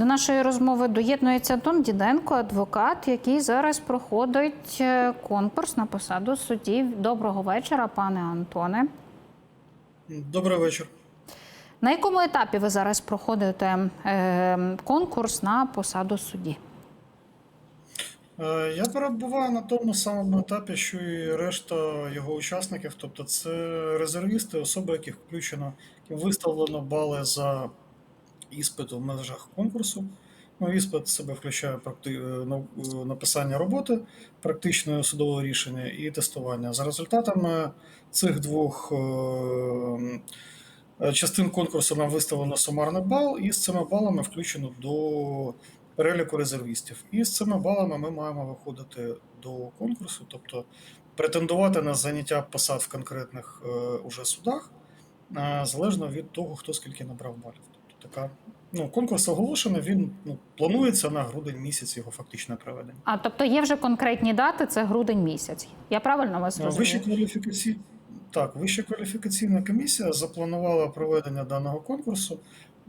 До нашої розмови доєднується Антон Діденко, адвокат, який зараз проходить е, конкурс на посаду судді. Доброго вечора, пане Антоне. Добрий вечір. На якому етапі ви зараз проходите е, конкурс на посаду судді? Е, Я перебуваю на тому самому етапі, що і решта його учасників. Тобто, це резервісти, особи, яких включено, виставлено бали за іспит у межах конкурсу. Ну, іспит в себе включає практи... е, е, написання роботи, практичне судове рішення і тестування. За результатами цих двох е, частин конкурсу нам виставлено сумарний бал, і з цими балами включено до переліку резервістів. І з цими балами ми маємо виходити до конкурсу, тобто претендувати на заняття посад в конкретних уже судах, залежно від того, хто скільки набрав балів. Така ну, конкурс оголошений, він ну, планується на грудень місяць його фактичне проведення. А тобто є вже конкретні дати, це грудень місяць. Я правильно вас Вища розумію? кваліфікаційна так, Вища кваліфікаційна комісія запланувала проведення даного конкурсу.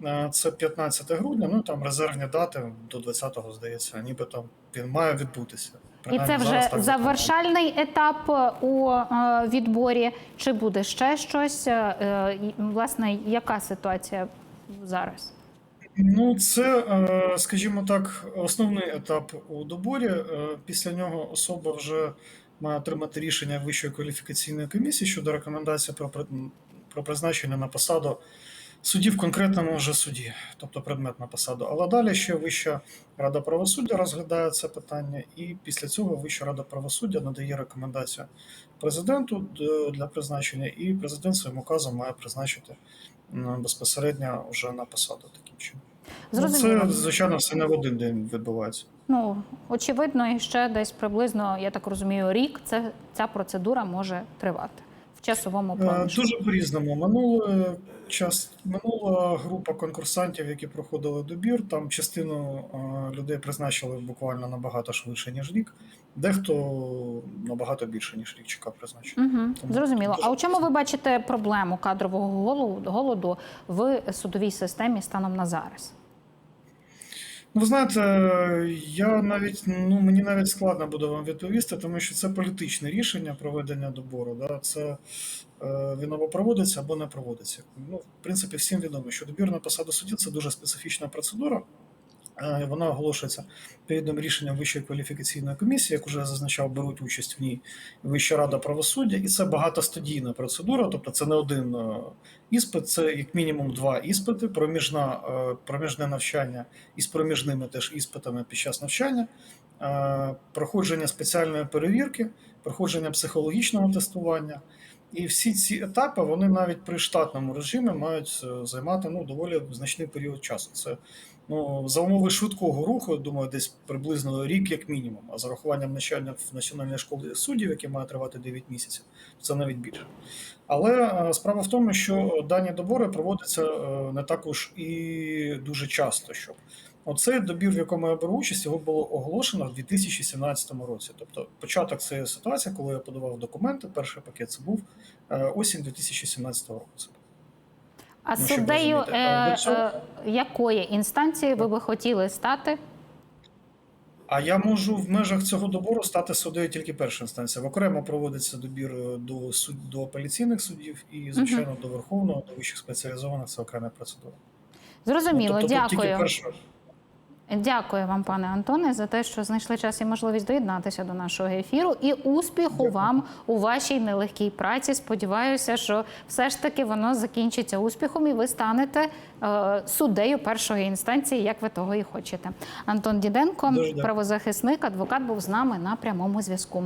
Е, Це 15 грудня. Ну там резервні дати до 20-го, здається, ніби там він має відбутися. І Принаймні, це зараз вже так завершальний етап е, у е, відборі. Чи буде ще щось? Власне, яка ситуація зараз? Ну, це, е, скажімо так, основний етап у доборі. Е, Після нього особа вже має отримати рішення Вищої кваліфікаційної комісії щодо рекомендації про, про призначення на посаду судді в конкретному вже суді, тобто предметна посаду. Але далі ще Вища рада правосуддя розглядає це питання, і після цього Вища рада правосуддя надає рекомендацію президенту для призначення, і президент своїм указом має призначити безпосередньо вже на посаду таким чином. Ну, Зрозуміло. Це, звичайно, все не в один день відбувається. Ну очевидно, і ще десь приблизно, я так розумію, рік це ця процедура може тривати в часовому Е, плані. Дуже по-різному. Минулий час минула група конкурсантів, які проходили добір. Там частину людей призначили буквально набагато швидше, ніж рік. Дехто набагато більше, ніж рік чекав призначення. Угу, Тому зрозуміло. А у чому ви бачите проблему кадрового голоду, в судовій системі станом на зараз? Ну, ви знаєте, я навіть ну мені навіть складно буде вам відповісти, тому що це політичне рішення проведення добору. Да? Це він або проводиться, або не проводиться. Ну, в принципі, всім відомо, що добір на посаду судді це дуже специфічна процедура. Е, Вона оголошується відповідним рішенням Вищої кваліфікаційної комісії, як уже зазначав, беруть участь в ній Вища рада правосуддя, і це багатостадійна процедура, тобто це не один е, іспит, це як мінімум два іспити, проміжна, е, проміжне навчання із проміжними теж іспитами під час навчання, е, проходження спеціальної перевірки, проходження психологічного тестування. І всі ці етапи вони навіть при штатному режимі мають е, займати ну, доволі значний період часу. Це ну, за умови швидкого руху, думаю, десь приблизно рік як мінімум. А з урахуванням навчання в Національній школі суддів, яке має тривати 9 місяців, це навіть більше. Але е, справа в тому, що дані добори проводяться е, не також і дуже часто. Щоб оцей добір, в якому я беру участь, його було оголошено в 2017 році. Тобто, початок цієї ситуації, коли я подавав документи, перший пакет це був е, осінь 2017 року. Це. А Ну, суддею е, е, якої інстанції ви би хотіли стати? А я можу в межах цього добору стати суддею тільки першої інстанції. Окремо проводиться добір е, до суд до апеляційних суддів і, звичайно, до верховного, до вищих спеціалізованих це окрема процедура. Зрозуміло, Ну, тобто, Тільки дякую. Дякую вам, пане Антоне, за те, що знайшли час і можливість доєднатися до нашого ефіру. І успіху вам у вашій нелегкій праці. Сподіваюся, що все ж таки воно закінчиться успіхом, і ви станете е, суддею першої інстанції, як ви того і хочете. Антон Діденко, дякую. правозахисник, адвокат, був з нами на прямому зв'язку.